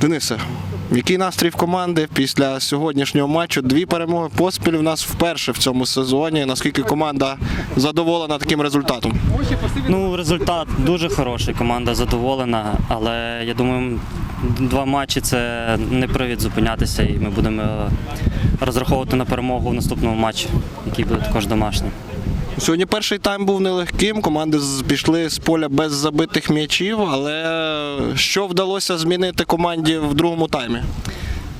Денисе, який настрій в команди після сьогоднішнього матчу? Дві перемоги поспіль у нас вперше в цьому сезоні. Наскільки команда задоволена таким результатом? Ну, результат дуже хороший, команда задоволена, але я думаю, два матчі це не привід зупинятися, і ми будемо розраховувати на перемогу в наступному матчі, який буде також домашній. Сьогодні перший тайм був нелегким. Команди пішли з поля без забитих м'ячів. Але що вдалося змінити команді в другому таймі?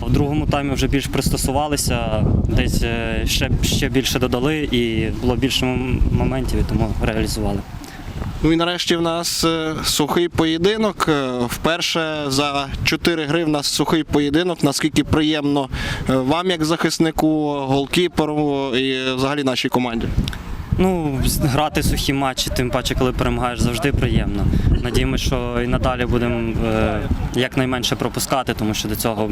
В другому таймі вже більш пристосувалися, десь е, ще, ще більше додали і було більше моментів, і тому реалізували. Ну і нарешті в нас е, сухий поєдинок. Е, Вперше за чотири гри в нас сухий поєдинок. Наскільки приємно вам, як захиснику, голкіперу і взагалі нашій команді. Ну, грати сухі матчі, тим паче, коли перемагаєш, завжди приємно. Надіємося, що і надалі будемо е, якнайменше пропускати, тому що до цього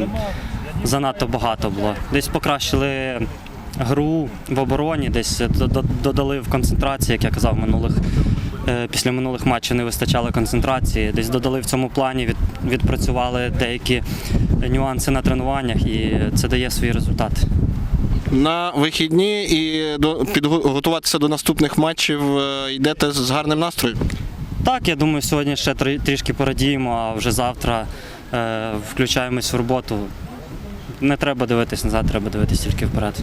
занадто багато було. Десь покращили гру в обороні, десь до- до- додали в концентрації, як я казав, минулих. е, Після минулих матчів не вистачало концентрації, десь додали в цьому плані, від, відпрацювали деякі нюанси на тренуваннях, і це дає свої результати. На вихідні і підготуватися до наступних матчів е, йдете з гарним настроєм. Так, я думаю, сьогодні ще трішки порадіємо, а вже завтра е, включаємось в роботу. Не треба дивитись назад, треба дивитись тільки вперед.